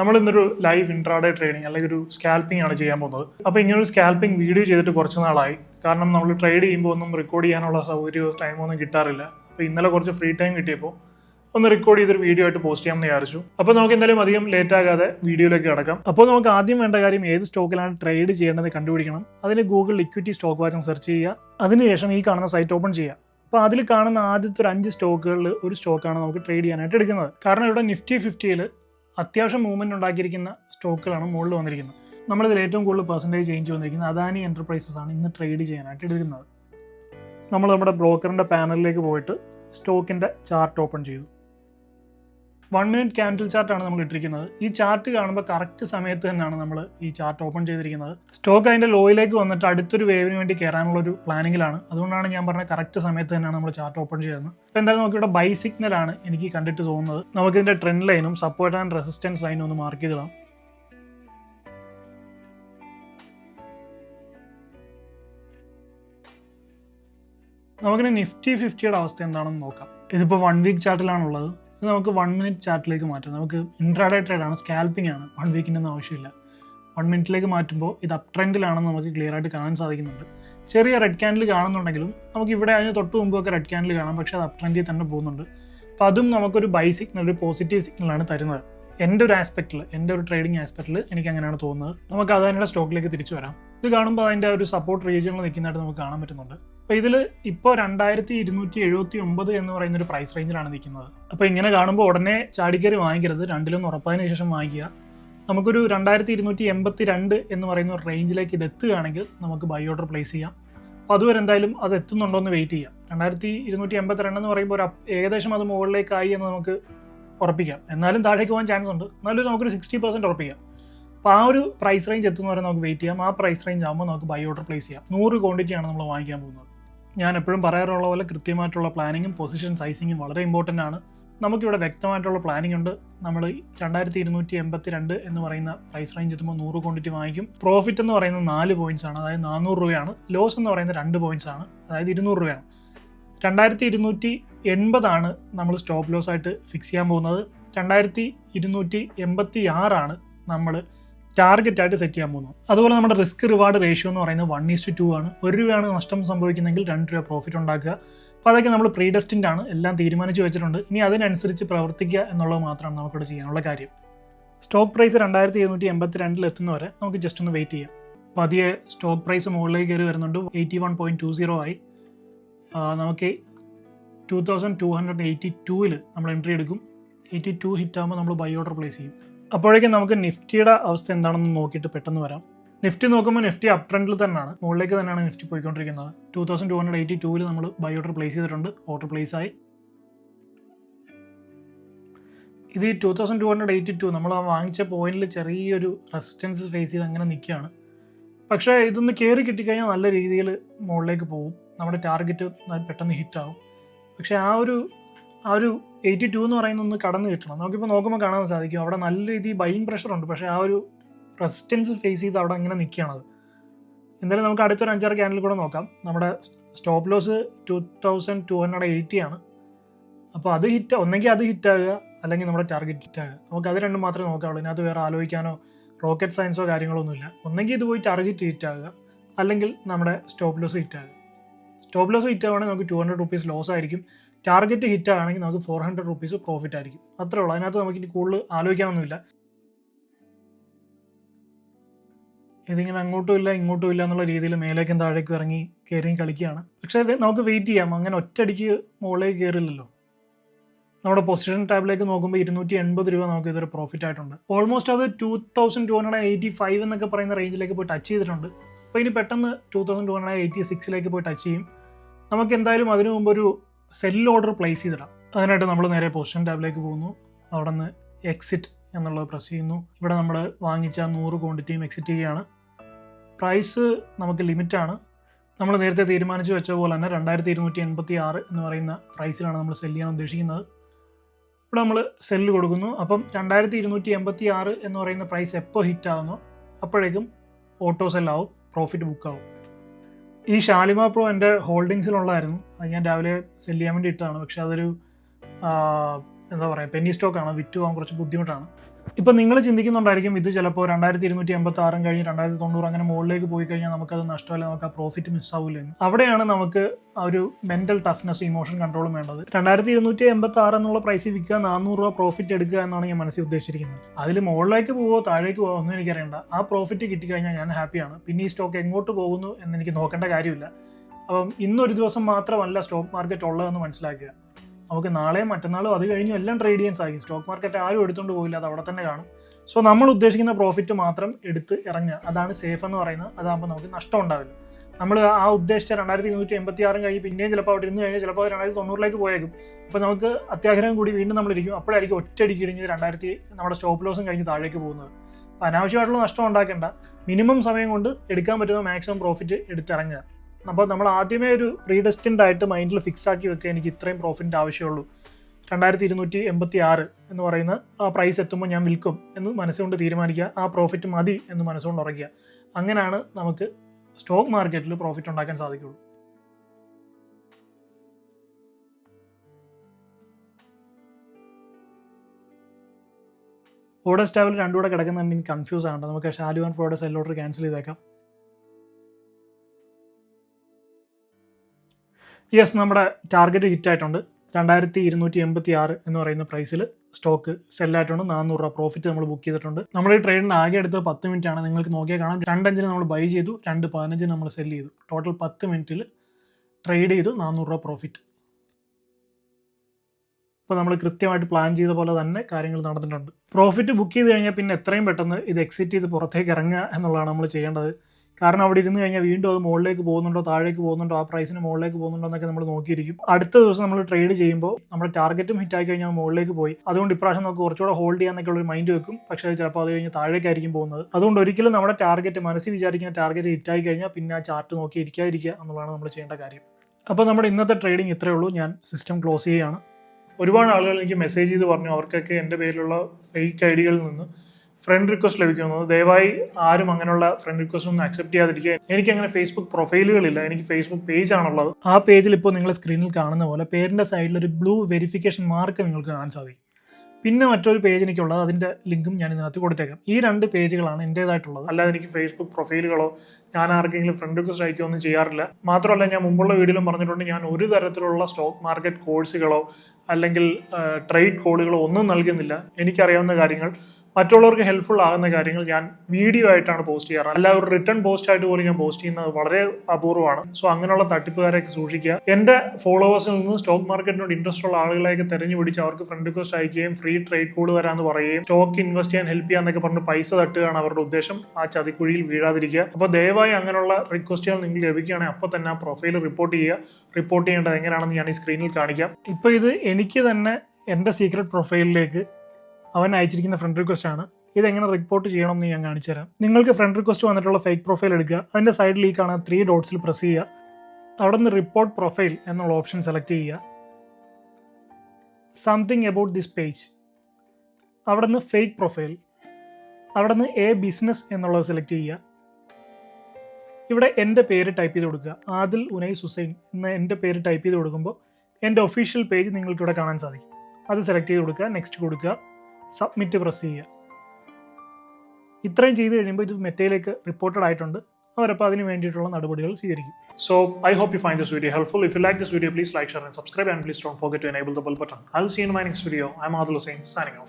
നമ്മൾ ഇന്നൊരു live intraday trading അല്ലെങ്കിൽ ഒരു സ്കാൽപ്പിംഗ് ആണ് ചെയ്യാൻ പോകുന്നത്. അപ്പോൾ ഇങ്ങനെ ഒരു സ്കാൽപ്പിംഗ് വീഡിയോ ചെയ്തിട്ട് കുറച്ച് നാളായി. കാരണം നമ്മൾ ട്രേഡ് ചെയ്യുമ്പോൾ ഒന്നും റെക്കോർഡ് ചെയ്യാനുള്ള സൗകര്യമോ ടൈമോ ഒന്നും കിട്ടാറില്ല. അപ്പോൾ ഇന്നലെ കുറച്ച് ഫ്രീ ടൈം കിട്ടിയപ്പോൾ ഒന്ന് റെക്കോർഡ് ചെയ്തൊരു വീഡിയോ ആയിട്ട് പോസ്റ്റ് ചെയ്യാമെന്ന് വിചാരിച്ചു. അപ്പോൾ നമുക്ക് എന്തായാലും അധികം ലേറ്റ് ആകാതെ വീഡിയോയിലേക്ക് കിടക്കാം. അപ്പോൾ നമുക്ക് ആദ്യം വേണ്ട കാര്യം ഏത് സ്റ്റോക്കിലാണ് ട്രേഡ് ചെയ്യേണ്ടത് കണ്ടുപിടിക്കണം. അതിന് ഗൂഗിൾ ഇക്വിറ്റി സ്റ്റോക്ക് വാച്ചും സെർച്ച് ചെയ്യുക. അതിനുശേഷം ഈ കാണുന്ന സൈറ്റ് ഓപ്പൺ ചെയ്യുക. അപ്പോൾ അതിൽ കാണുന്ന ആദ്യത്തെ ഒരു അഞ്ച് സ്റ്റോക്കുകളിൽ ഒരു സ്റ്റോക്കാണ് നമുക്ക് ട്രേഡ് ചെയ്യാനായിട്ട് എടുക്കുന്നത്. കാരണം ഇവിടെ നിഫ്റ്റി ഫിഫ്റ്റിയിൽ അത്യാവശ്യം മൂവ്മെന്റ് ഉണ്ടാക്കിയിരിക്കുന്ന സ്റ്റോക്കുകളാണ് മുകളിൽ വന്നിരിക്കുന്നത്. നമ്മളിതിൽ ഏറ്റവും കൂടുതൽ പെർസെന്റേജ് ചേഞ്ച് വന്നിരിക്കുന്നത് അദാനി എന്റർപ്രൈസസ് ആണ് ഇന്ന് ട്രേഡ് ചെയ്യാനായിട്ട് എടുക്കുന്നത്. നമ്മൾ നമ്മുടെ ബ്രോക്കറിന്റെ പാനലിലേക്ക് പോയിട്ട് സ്റ്റോക്കിന്റെ ചാർട്ട് ഓപ്പൺ ചെയ്തു. വൺ മിനിറ്റ് ക്യാൻഡിൽ ചാർട്ടാണ് നമ്മൾ ഇട്ടിരിക്കുന്നത്. ഈ ചാർട്ട് കാണുമ്പോൾ കറക്റ്റ് സമയത്ത് തന്നെയാണ് നമ്മൾ ഈ ചാർട്ട് ഓപ്പൺ ചെയ്തിരിക്കുന്നത്. സ്റ്റോക്ക് അതിന്റെ ലോയിലേക്ക് വന്നിട്ട് അടുത്തൊരു വേവിന് വേണ്ടി കയറാനുള്ള ഒരു പ്ലാനിങ്ങിലാണ് അതുകൊണ്ടാണ് ഞാൻ പറഞ്ഞ കറക്റ്റ് സമയത്ത് തന്നെയാണ് നമ്മൾ ചാർട്ട് ഓപ്പൺ ചെയ്യുന്നത്. അപ്പോൾ എന്തായാലും നമുക്കിവിടെ ബൈ സിഗ്നലാണ് എനിക്ക് കണ്ടിട്ട് തോന്നുന്നത്. നമുക്ക് നമുക്കിതിന്റെ ട്രെൻഡ് ലൈനും സപ്പോർട്ട് ആൻഡ് റെസിസ്റ്റൻസ് ലൈനും ഒന്ന് മാർക്ക് ചെയ്തിടാം നമുക്കിനി നിഫ്റ്റി ഫിഫ്റ്റിയുടെ അവസ്ഥ എന്താണെന്ന് നോക്കാം. ഇതിപ്പോൾ വൺ വീക്ക് ചാർട്ടിലാണുള്ളത് നമുക്ക് വൺ മിനിറ്റ് ചാർട്ടിലേക്ക് മാറ്റാം. നമുക്ക് ഇൻട്രാഡേ ട്രേഡ് ആണ് സ്കാൽപ്പിംഗ് ആണ് വൺ വീക്കിന്റെ ആവശ്യമില്ല. വൺ മിനിറ്റിലേക്ക് മാറ്റുമ്പോൾ ഇത് അപ് ട്രെൻഡിലാണെന്ന് നമുക്ക് ക്ലിയർ ആയിട്ട് കാണാൻ സാധിക്കുന്നുണ്ട്. ചെറിയ റെഡ് ക്യാൻഡിൽ കാണുന്നുണ്ടെങ്കിലും നമുക്ക് ഇവിടെ അതിന് തൊട്ട് മുമ്പൊക്കെ റെഡ് ക്യാൻഡിൽ കാണാം പക്ഷേ അത് അപ് ട്രെൻഡിൽ തന്നെ പോകുന്നുണ്ട്. അപ്പോൾ അതും നമുക്കൊരു ബൈ സിഗ്നൽ ഒരു പോസിറ്റീവ് സിഗ്നലാണ് തരുന്നത്. എന്റെ ഒരു ആസ്പെക്റ്റിൽ എന്റെ ഒരു ട്രേഡിംഗ് ആസ്പെക്റ്റിൽ എനിക്ക് അങ്ങനെയാണ് തോന്നുന്നത്. നമുക്ക് അത് അതിന്റെ സ്റ്റോക്കിലേക്ക് തിരിച്ചു വരാം. ഇത് കാണുമ്പോൾ അതിന്റെ ഒരു സപ്പോർട്ട് റീജിയനിൽ നിൽക്കുന്നതായിട്ട് നമുക്ക് കാണാൻ പറ്റുന്നുണ്ട്. അപ്പോൾ ഇതിൽ ഇപ്പോൾ രണ്ടായിരത്തി ഇരുന്നൂറ്റി എഴുപത്തി ഒമ്പത് എന്ന് പറയുന്ന ഒരു പ്രൈസ് റേഞ്ചിലാണ് നിൽക്കുന്നത് അപ്പോൾ ഇങ്ങനെ കാണുമ്പോൾ ഉടനെ ചാടിക്കറി വാങ്ങിക്കരുത്. രണ്ടിലൊന്ന് ഉറപ്പായതിനു ശേഷം വാങ്ങിക്കുക. നമുക്കൊരു രണ്ടായിരത്തി ഇരുന്നൂറ്റി എൺപത്തി രണ്ട് എന്ന് പറയുന്ന ഒരു റേഞ്ചിലേക്ക് ഇത് എത്തുകയാണെങ്കിൽ നമുക്ക് ബൈ ഓർഡർ പ്ലേസ് ചെയ്യാം. അപ്പോൾ അതുവരെ എന്തായാലും അത് എത്തുന്നുണ്ടോ എന്ന് വെയിറ്റ് ചെയ്യാം. രണ്ടായിരത്തി ഇരുന്നൂറ്റി എൺപത്തി രണ്ട് എന്ന് പറയുമ്പോൾ ഒരു അപ്പ്- ഏകദേശം അത് മുകളിലേക്കായി എന്ന് നമുക്ക് ഉറപ്പിക്കാം. എന്നാലും താഴേക്ക് പോകാൻ ചാൻസ് ഉണ്ട്. എന്നാലും നമുക്കൊരു സിക്സ്റ്റി പെർസെന്റ് ഉറപ്പിക്കാം. അപ്പോൾ ആ ഒരു പ്രൈസ് റേഞ്ച് എത്തുന്നവരെ നമുക്ക് വെയിറ്റ് ചെയ്യാം. ആ പ്രൈസ് റേഞ്ച് ആകുമ്പോൾ നമുക്ക് ബൈ ഓർഡർ പ്ലേസ് ചെയ്യാം. നൂറ് ക്വാണ്ടിറ്റിയാണ് നമ്മൾ വാങ്ങിക്കാൻ പോകുന്നത്. ഞാൻ എപ്പോഴും പറയാറുള്ള പോലെ കൃത്യമായിട്ടുള്ള പ്ലാനിങ്ങും പൊസിഷൻ സൈസിങ്ങും വളരെ ഇമ്പോർട്ടന്റ് ആണ്. നമുക്കിവിടെ വ്യക്തമായിട്ടുള്ള പ്ലാനിംഗ് ഉണ്ട്. നമ്മൾ രണ്ടായിരത്തി ഇരുന്നൂറ്റി എൺപത്തി രണ്ട് എന്ന് പറയുന്ന പ്രൈസ് റേഞ്ച് എത്തുമ്പോൾ നൂറ് ക്വാണ്ടിറ്റി വാങ്ങിക്കും. പ്രോഫിറ്റ് എന്ന് പറയുന്നത് നാല് പോയിന്റ്സ് ആണ്. അതായത് നാനൂറ് രൂപയാണ്. ലോസ് എന്ന് പറയുന്നത് രണ്ട് പോയിന്റ്സ് ആണ്. അതായത് ഇരുന്നൂറ് രൂപയാണ്. രണ്ടായിരത്തി ഇരുന്നൂറ്റി എൺപതാണ് നമ്മൾ സ്റ്റോപ്പ് ലോസ് ആയിട്ട് ഫിക്സ് ചെയ്യാൻ പോകുന്നത്. രണ്ടായിരത്തി ഇരുന്നൂറ്റി എൺപത്തി ആറാണ് നമ്മൾ ടാർഗറ്റ് ആയിട്ട് സെറ്റ് ചെയ്യാൻ പോകുന്നത് അതുപോലെ നമ്മുടെ റിസ്ക് റിവാർഡ് റേഷ്യോ എന്ന് പറയുന്നത് വൺ ഈസ്റ്റ് ടു ആണ്. ഒരു രൂപയാണ് നഷ്ടം സംഭവിക്കുന്നെങ്കിൽ രണ്ട് രൂപ പ്രോഫിറ്റ് ഉണ്ടാക്കുക. അപ്പോൾ അതൊക്കെ നമ്മൾ പ്രീ ഡെസ്റ്റിന്റ് ആണ്. എല്ലാം തീരുമാനിച്ചു വെച്ചിട്ടുണ്ട്. ഇനി അതിനനുസരിച്ച് പ്രവർത്തിക്കുക എന്നുള്ളത് മാത്രമാണ് നമുക്കിവിടെ ചെയ്യാനുള്ള കാര്യം. സ്റ്റോക്ക് പ്രൈസ് രണ്ടായിരത്തി ഇരുന്നൂറ്റി എൺപത്തി രണ്ടിൽ എത്തുന്നവരെ നമുക്ക് ജസ്റ്റ് ഒന്ന് വെയിറ്റ് ചെയ്യാം. പതിയെ സ്റ്റോക്ക് പ്രൈസ് മുകളിലേക്ക് കയറി വരുന്നുണ്ട്. Eighty one point two zero ആയി നമുക്ക് two thousand two hundred eighty ടൂവിൽ നമ്മൾ എൻട്രി എടുക്കും. എയ്റ്റി ടു ഹിറ്റ് ആകുമ്പോൾ നമ്മൾ ബൈ ഓർഡർ പ്ലേസ് ചെയ്യും. അപ്പോഴേക്കും നമുക്ക് നിഫ്റ്റിയുടെ അവസ്ഥ എന്താണെന്ന് നോക്കിയിട്ട് പെട്ടെന്ന് വരാം. നിഫ്റ്റി നോക്കുമ്പോൾ നിഫ്റ്റി അപ് ട്രെൻഡിൽ തന്നെയാണ്. മുകളിലേക്ക് തന്നെയാണ് നിഫ്റ്റി പോയിക്കൊണ്ടിരിക്കുന്നത്. Two thousand two hundred eighty ടൂവിൽ നമ്മൾ ബൈ ഓർഡർ പ്ലേസ് ചെയ്തിട്ടുണ്ട്. ഓർഡർ പ്ലേസ് ആയി. ഇത് two thousand two hundred eighty two നമ്മൾ ആ വാങ്ങിച്ച പോയിന്റിൽ ചെറിയൊരു റെസിസ്റ്റൻസ് ഫേസ് ചെയ്ത് അങ്ങനെ നിൽക്കുകയാണ് പക്ഷേ ഇതൊന്ന് കയറി കിട്ടിക്കഴിഞ്ഞാൽ നല്ല രീതിയിൽ മുകളിലേക്ക് പോകും. നമ്മുടെ ടാർഗറ്റ് പെട്ടെന്ന് ഹിറ്റ് ആവും. പക്ഷേ ആ ഒരു ആ ഒരു എയ്റ്റി ടു എന്ന് പറയുന്ന ഒന്ന് കടന്നു കിട്ടണം. നമുക്കിപ്പോൾ നോക്കുമ്പോൾ കാണാൻ സാധിക്കും. അവിടെ നല്ല രീതിയിൽ ബൈയിങ് പ്രഷർ ഉണ്ട്. പക്ഷേ ആ ഒരു റെസിസ്റ്റൻസ് ഫേസ് ചെയ്ത് അവിടെ അങ്ങനെ നിൽക്കുകയാണത് എന്തായാലും നമുക്ക് അടുത്തൊരു അഞ്ചാറ് ക്യാൻഡിൽ കൂടെ നോക്കാം. നമ്മുടെ stop loss two thousand two hundred eighty ആണ്. അപ്പോൾ അത് ഹിറ്റ് ഒന്നെങ്കിൽ അത് ഹിറ്റാകുക അല്ലെങ്കിൽ നമ്മുടെ ടാർഗറ്റ് ഹിറ്റാകുക നമുക്ക് അത് രണ്ടും മാത്രമേ നോക്കാവുള്ളൂ. ഇതിനകത്ത് വേറെ ആലോചിക്കാനോ റോക്കറ്റ് സയൻസോ കാര്യങ്ങളോ ഒന്നുമില്ല. ഒന്നെങ്കിൽ ഇത് പോയി ടാർഗറ്റ് ഹിറ്റാകുക അല്ലെങ്കിൽ നമ്മുടെ സ്റ്റോപ്പ് ലോസ് ഹിറ്റാകുക സ്റ്റോപ്പ് ലോസ് ഹിറ്റ് ആവുകയാണെങ്കിൽ നമുക്ക് ടു ഹൺഡ്രഡ് റുപ്പീസ് ലോസ് ആയിരിക്കും. ടാർഗറ്റ് ഹിറ്റ് ആണെങ്കിൽ നമുക്ക് ഫോർ ഹൺഡ്രഡ് റുപ്പീസ് പ്രോഫിറ്റ് ആയിരിക്കും. അത്രേ ഉള്ളൂ. അതിനകത്ത് നമുക്ക് ഇനി കൂടുതൽ ആലോചിക്കാനൊന്നുമില്ല. ഇതിങ്ങനെ അങ്ങോട്ടും ഇല്ല ഇങ്ങോട്ടും ഇല്ല എന്നുള്ള രീതിയിൽ മേലേക്കും താഴേക്കും ഇറങ്ങി കയറി കളിക്കുകയാണ്. പക്ഷേ നമുക്ക് വെയിറ്റ് ചെയ്യാം. അങ്ങനെ ഒറ്റയടിക്ക് മുകളിലേക്ക് കയറില്ലല്ലോ. നമ്മുടെ പൊസിഷൻ ടാബിലേക്ക് നോക്കുമ്പോൾ ഇരുന്നൂറ്റി എൺപത് രൂപ നമുക്ക് ഇതൊരു പ്രോഫിറ്റ് ആയിട്ടുണ്ട്. ഓൾമോസ്റ്റ് അത് two thousand two hundred eighty five എന്നൊക്കെ പറയുന്ന റേഞ്ചിലേക്ക് പോയി ടച്ച് ചെയ്തിട്ടുണ്ട്. അപ്പോൾ ഇനി പെട്ടെന്ന് two thousand two hundred eighty സിക്സിലേക്ക് പോയി ടച്ച് ചെയ്യും. നമുക്ക് എന്തായാലും അതിനു മുമ്പ് ഒരു സെൽ ഓർഡർ പ്ലേസ് ചെയ്തിടാം. അതിനായിട്ട് നമ്മൾ നേരെ പൊസിഷൻ ടാബിലേക്ക് പോകുന്നു. അവിടെ നിന്ന് എക്സിറ്റ് എന്നുള്ളത് പ്രസ് ചെയ്യുന്നു. ഇവിടെ നമ്മൾ വാങ്ങിച്ച നൂറ് ക്വാണ്ടിറ്റിയും എക്സിറ്റ് ചെയ്യുകയാണ്. പ്രൈസ് നമുക്ക് ലിമിറ്റാണ് നമ്മൾ നേരത്തെ തീരുമാനിച്ചു വെച്ച പോലെ തന്നെ രണ്ടായിരത്തി ഇരുന്നൂറ്റി എൺപത്തി ആറ് എന്ന് പറയുന്ന പ്രൈസിലാണ് നമ്മൾ സെല്ല് ചെയ്യാൻ ഉദ്ദേശിക്കുന്നത്. ഇവിടെ നമ്മൾ സെല്ല് കൊടുക്കുന്നു. അപ്പം രണ്ടായിരത്തി ഇരുന്നൂറ്റി എൺപത്തി ആറ് എന്ന് പറയുന്ന പ്രൈസ് എപ്പോൾ ഹിറ്റ് ആകുന്നോ അപ്പോഴേക്കും ഓട്ടോ സെല്ലാവും പ്രോഫിറ്റ് ബുക്ക് ആവും. ഈ ഷാലിമ പ്രോ എന്റെ ഹോൾഡിങ്സിലുള്ളതായിരുന്നു. അത് ഞാൻ രാവിലെ സെൽ ചെയ്യാൻ വേണ്ടി ഇട്ടതാണ് പക്ഷെ അതൊരു എന്താ പറയുക പെന്നി സ്റ്റോക്കാണ് വിറ്റ് പോകാൻ കുറച്ച് ബുദ്ധിമുട്ടാണ്. ഇപ്പം നിങ്ങൾ ചിന്തിക്കുന്നുണ്ടായിരിക്കും ഇത് ചിലപ്പോൾ രണ്ടായിരത്തി ഇരുന്നൂറ്റി എൺപത്തി ആറും കഴിഞ്ഞ് രണ്ടായിരത്തി തൊണ്ണൂറ് അങ്ങനെ മുകളിലേക്ക് പോയി കഴിഞ്ഞാൽ നമുക്കത് നഷ്ടമല്ല നമുക്ക് ആ പ്രോഫിറ്റ് മിസ്സാവില്ല എന്ന് അവിടെയാണ് നമുക്ക് ആ ഒരു മെന്റൽ ടഫ്നെസ് ഇമോഷൻ കൺട്രോളും വേണ്ടത്. രണ്ടായിരത്തി ഇരുന്നൂറ്റി എൺപത്തി ആറ് എന്നുള്ള പ്രൈസിൽ വിൽക്കുക നാനൂറ് രൂപ പ്രോഫിറ്റ് എടുക്കുക എന്നാണ് ഞാൻ മനസ്സിൽ ഉദ്ദേശിച്ചിരിക്കുന്നത്. അതിൽ മുകളിലേക്ക് പോവോ താഴേക്ക് പോവോ ഒന്നും എനിക്കറിയണ്ട. ആ പ്രോഫിറ്റ് കിട്ടിക്കഴിഞ്ഞാൽ ഞാൻ ഹാപ്പിയാണ് പിന്നെ ഈ സ്റ്റോക്ക് എങ്ങോട്ട് പോകുന്നു എന്ന് എനിക്ക് നോക്കേണ്ട കാര്യമില്ല. അപ്പം ഇന്നൊരു ദിവസം മാത്രമല്ല സ്റ്റോക്ക് മാർക്കറ്റ് ഉള്ളതെന്ന് മനസ്സിലാക്കുക. നമുക്ക് നാളെയും മറ്റന്നാളും അത് കഴിഞ്ഞു എല്ലാം ട്രേഡ് ചെയ്യാൻ സാധിക്കും. സ്റ്റോക്ക് മാർക്കറ്റ് ആരും എടുത്തുകൊണ്ട് പോകില്ല അത് അവിടെ തന്നെ കാണും. സോ നമ്മൾ ഉദ്ദേശിക്കുന്ന പ്രോഫിറ്റ് മാത്രം എടുത്ത് ഇറങ്ങുക. അതാണ് സേഫ് എന്ന് പറയുന്നത്. അതാകുമ്പോൾ നമുക്ക് നഷ്ടം ഉണ്ടാവില്ല. നമ്മൾ ആ ഉദ്ദേശിച്ച രണ്ടായിരത്തി ഇരുന്നൂറ്റി എൺപത്തി ആറും കഴിഞ്ഞ് പിന്നെയും ചിലപ്പോൾ അവിടെ ഇരുന്ന് കഴിഞ്ഞാൽ ചിലപ്പോൾ രണ്ടായിരത്തി തൊണ്ണൂറിലേക്ക് പോയേക്കും. അപ്പോൾ നമുക്ക് അത്യാഗ്രഹം കൂടി വീണ്ടും നമ്മളിരിക്കും അപ്പോഴായിരിക്കും ഒറ്റയടിക്ക് ഇടിഞ്ഞ് രണ്ടായിരത്തി നമ്മുടെ സ്റ്റോപ്പ് ലോസും കഴിഞ്ഞ് താഴേക്ക് പോകുന്നത്. അപ്പോൾ അനാവശ്യമായിട്ടുള്ള നഷ്ടം ഉണ്ടാക്കേണ്ട. മിനിമം സമയം കൊണ്ട് എടുക്കാൻ പറ്റുന്ന മാക്സിമം പ്രോഫിറ്റ് എടുത്തിറങ്ങുക. അപ്പോൾ നമ്മൾ ആദ്യമേ ഒരു പ്രീഡെസ്റ്റിൻഡ് ആയിട്ട് മൈൻഡിൽ ഫിക്സ് ആക്കി വെക്കുക എനിക്ക് ഇത്രയും പ്രോഫിറ്റ് ആവശ്യമുള്ളൂ. രണ്ടായിരത്തി ഇരുന്നൂറ്റി എൺപത്തി ആറ് എന്ന് പറയുന്ന ആ പ്രൈസ് എത്തുമ്പോൾ ഞാൻ വിൽക്കും എന്ന് മനസ്സുകൊണ്ട് തീരുമാനിക്കുക. ആ പ്രോഫിറ്റ് മതി എന്ന് മനസ്സുകൊണ്ട് ഉറയ്ക്കുക. അങ്ങനെയാണ് നമുക്ക് സ്റ്റോക്ക് മാർക്കറ്റിൽ പ്രോഫിറ്റ് ഉണ്ടാക്കാൻ സാധിക്കുള്ളൂ ഓർഡർ സ്റ്റാവിൽ രണ്ടുകൂടെ കൂടെ കിടക്കുന്നുണ്ട്. എനിക്ക് കൺഫ്യൂസ് ആണ്. നമുക്ക് ഷാലുവാൻ സെൽ ഓർഡർ ക്യാൻസൽ ചെയ്തേക്കാം. യെസ് നമ്മുടെ ടാർഗറ്റ് ഹിറ്റ് ആയിട്ടുണ്ട്. രണ്ടായിരത്തി ഇരുന്നൂറ്റി എൺപത്തി ആറ് എന്ന് പറയുന്ന പ്രൈസിൽ സ്റ്റോക്ക് സെല്ലായിട്ടുണ്ട് നാനൂറ് രൂപ പ്രോഫിറ്റ് നമ്മൾ ബുക്ക് ചെയ്തിട്ടുണ്ട്. നമ്മൾ ഈ ട്രേഡിന് ആകെ എടുത്തത് പത്ത് മിനിറ്റ് ആണ്. നിങ്ങൾക്ക് നോക്കിയാൽ കാണാം. രണ്ടഞ്ചിന് നമ്മൾ ബൈ ചെയ്തു. രണ്ട് പതിനഞ്ചിന് നമ്മൾ സെൽ ചെയ്തു. ടോട്ടൽ പത്ത് മിനിറ്റിൽ ട്രേഡ് ചെയ്തു. നാനൂറ് രൂപ പ്രോഫിറ്റ് അപ്പോൾ നമ്മൾ കൃത്യമായിട്ട് പ്ലാൻ ചെയ്ത പോലെ തന്നെ കാര്യങ്ങൾ നടന്നിട്ടുണ്ട്. പ്രോഫിറ്റ് ബുക്ക് ചെയ്ത് കഴിഞ്ഞാൽ പിന്നെ എത്രയും പെട്ടെന്ന് ഇത് എക്സിറ്റ് ചെയ്ത് പുറത്തേക്ക് ഇറങ്ങുക എന്നുള്ളതാണ് നമ്മൾ ചെയ്യേണ്ടത്. കാരണം അവിടെ ഇരുന്ന് കഴിഞ്ഞാൽ വീണ്ടും അത് മുകളിലേക്ക് പോകുന്നുണ്ടോ താഴേക്ക് പോകുന്നുണ്ടോ ആ പ്രൈസിന് മുകളിലേക്ക് പോകുന്നുണ്ടോ എന്നൊക്കെ നമ്മൾ നോക്കിയിരിക്കും. അടുത്ത ദിവസം നമ്മൾ ട്രേഡ് ചെയ്യുമ്പോൾ നമ്മുടെ ടാർഗറ്റും ഹിറ്റ് ആയി കഴിഞ്ഞാൽ മുകളിലേക്ക് പോയി. അതുകൊണ്ട് ഇപ്രാവശ്യം നമുക്ക് കുറച്ചുകൂടെ ഹോൾഡ് ചെയ്യാന്നൊക്കെ ഒരു മൈൻഡ് വെക്കും. പക്ഷേ ചിലപ്പോൾ അത് കഴിഞ്ഞ് താഴേക്കായിരിക്കും പോകുന്നത്. അതുകൊണ്ട് ഒരിക്കലും നമ്മുടെ ടാർഗറ്റ് മനസ്സിൽ വിചാരിക്കുന്ന ടാർഗറ്റ് ഹിറ്റ് ആയി കഴിഞ്ഞാൽ പിന്നെ ആ ചാർട്ട് നോക്കി ഇരിക്കാതിരിക്കുക എന്നുള്ളതാണ് നമ്മൾ ചെയ്യേണ്ട കാര്യം. അപ്പോൾ നമ്മുടെ ഇന്നത്തെ ട്രേഡിംഗ് ഇത്രയേ ഉള്ളൂ. ഞാൻ സിസ്റ്റം ക്ലോസ് ചെയ്യുകയാണ്. ഒരുപാട് ആളുകൾ എനിക്ക് മെസ്സേജ് ചെയ്ത് പറഞ്ഞു. അവർക്കൊക്കെ എന്റെ പേരിലുള്ള ഫേക്ക് ഐ ഡികളിൽ നിന്ന് ഫ്രണ്ട് റിക്വസ്റ്റ് ലഭിക്കുന്നത് ദയവായി ആരും അങ്ങനെയുള്ള ഫ്രണ്ട് റിക്വസ്റ്റ് ഒന്നും അക്സെപ്റ്റ് ചെയ്യാതിരിക്കുക. എനിക്ക് അങ്ങനെ ഫേസ്ബുക്ക് പ്രൊഫൈലുകളില്ല എനിക്ക് ഫേസ്ബുക്ക് പേജ് ആണുള്ളത്. ആ പേജിൽ ഇപ്പോൾ നിങ്ങൾ സ്ക്രീനിൽ കാണുന്ന പോലെ പേരിന്റെ സൈഡിൽ ഒരു ബ്ലൂ വെരിഫിക്കേഷൻ മാർക്ക് നിങ്ങൾക്ക് കാണാൻ സാധിക്കും. പിന്നെ മറ്റൊരു പേജ് എനിക്കുള്ളത്. അതിന്റെ ലിങ്കും ഞാൻ ഇതിനകത്ത് കൊടുത്തേക്കാം. ഈ രണ്ട് പേജുകളാണ് എന്റേതായിട്ടുള്ളത്. അല്ലാതെ എനിക്ക് ഫേസ്ബുക്ക് പ്രൊഫൈലുകളോ ഞാൻ ആർക്കെങ്കിലും ഫ്രണ്ട് റിക്വസ്റ്റ് അയക്കുകയൊന്നും ചെയ്യാറില്ല. മാത്രമല്ല ഞാൻ മുമ്പുള്ള വീഡിയോയിലും പറഞ്ഞിട്ടുണ്ട്. ഞാൻ ഒരു തരത്തിലുള്ള സ്റ്റോക്ക് മാർക്കറ്റ് കോഴ്സുകളോ അല്ലെങ്കിൽ ട്രേഡ് കോളുകളോ ഒന്നും നൽകുന്നില്ല. എനിക്കറിയാവുന്ന കാര്യങ്ങൾ മറ്റുള്ളവർക്ക് ഹെൽപ്ഫുൾ ആകുന്ന കാര്യങ്ങൾ ഞാൻ വീഡിയോ ആയിട്ടാണ് പോസ്റ്റ് ചെയ്യാറ്. അല്ല ഒരു റിട്ടേൺ പോസ്റ്റ് ആയിട്ട് പോലും ഞാൻ പോസ്റ്റ് ചെയ്യുന്നത് വളരെ അപൂർവമാണ്. സോ അങ്ങനെയുള്ള തട്ടിപ്പുകാരെയൊക്കെ സൂക്ഷിക്കുക. എന്റെ ഫോളോവേഴ്സിൽ നിന്ന് സ്റ്റോക്ക് മാർക്കറ്റിനോട് ഇൻട്രസ്റ്റ് ഉള്ള ആളുകളെയൊക്കെ തെരഞ്ഞു പിടിച്ച് അവർക്ക് ഫ്രണ്ട് റിക്വസ്റ്റ് അയക്കുകയും ഫ്രീ ട്രേഡ് കോഡ് വരാന്ന് പറയുകയും സ്റ്റോക്ക് ഇൻവെസ്റ്റ് ചെയ്യാൻ ഹെൽപ്പ് ചെയ്യാന്നൊക്കെ പറഞ്ഞ് പൈസ തട്ടുകയാണ് അവരുടെ ഉദ്ദേശം. ആ ചതിക്കുഴിയിൽ വീഴാതിരിക്കുക. അപ്പോൾ ദയവായി അങ്ങനെയുള്ള റിക്വസ്റ്റുകൾ നിങ്ങൾ ലഭിക്കുകയാണെങ്കിൽ അപ്പോൾ തന്നെ ആ പ്രൊഫൈൽ റിപ്പോർട്ട് ചെയ്യുക. റിപ്പോർട്ട് ചെയ്യേണ്ടത് എങ്ങനെയാണെന്ന് ഞാൻ ഈ സ്ക്രീനിൽ കാണിക്കാം. ഇപ്പോൾ ഇത് എനിക്ക് തന്നെ എന്റെ സീക്രട്ട് പ്രൊഫൈലിലേക്ക് അവൻ അയച്ചിരിക്കുന്ന ഫ്രണ്ട് റിക്വസ്റ്റ് ആണ്. ഇതെങ്ങനെ റിപ്പോർട്ട് ചെയ്യണമെന്ന് ഞാൻ കാണിച്ചു തരാം. നിങ്ങൾക്ക് ഫ്രണ്ട് റിക്വസ്റ്റ് വന്നിട്ടുള്ള ഫേക്ക് പ്രൊഫൈൽ എടുക്കുക. അതിന്റെ സൈഡിൽ ഈ കാണാൻ ത്രീ ഡോട്ട്സിൽ പ്രസ് ചെയ്യുക. അവിടെ നിന്ന് റിപ്പോർട്ട് പ്രൊഫൈൽ എന്നുള്ള ഓപ്ഷൻ സെലക്ട് ചെയ്യുക. സംതിങ് എബൌട്ട് ദിസ് പേജ് അവിടെ നിന്ന് ഫേക്ക് പ്രൊഫൈൽ അവിടെ നിന്ന് എ ബിസിനസ് എന്നുള്ളത് സെലക്ട് ചെയ്യുക. ഇവിടെ എന്റെ പേര് ടൈപ്പ് ചെയ്ത് കൊടുക്കുക. ആദിൽ ഉനൈ ഹുസൈൻ എന്ന എന്റെ പേര് ടൈപ്പ് ചെയ്ത് കൊടുക്കുമ്പോൾ എന്റെ ഒഫീഷ്യൽ പേജ് നിങ്ങൾക്കിവിടെ കാണാൻ സാധിക്കും. അത് സെലക്ട് ചെയ്ത് കൊടുക്കുക. നെക്സ്റ്റ് കൊടുക്കുക. സബ്മിറ്റ് പ്രസ് ചെയ്യുക. ഇത്രയും ചെയ്ത് കഴിയുമ്പോൾ ഇത് മെറ്റയിലേക്ക് റിപ്പോർട്ടഡ് ആയിട്ടുണ്ട്. അവരപ്പോൾ അതിന് വേണ്ടിയിട്ടുള്ള നടപടികൾ സ്വീകരിക്കും. So I hope you find this video helpful if you like this video please like share and subscribe and please don't forget to enable the bell button I see in my next video I'm Adul Hussain signing off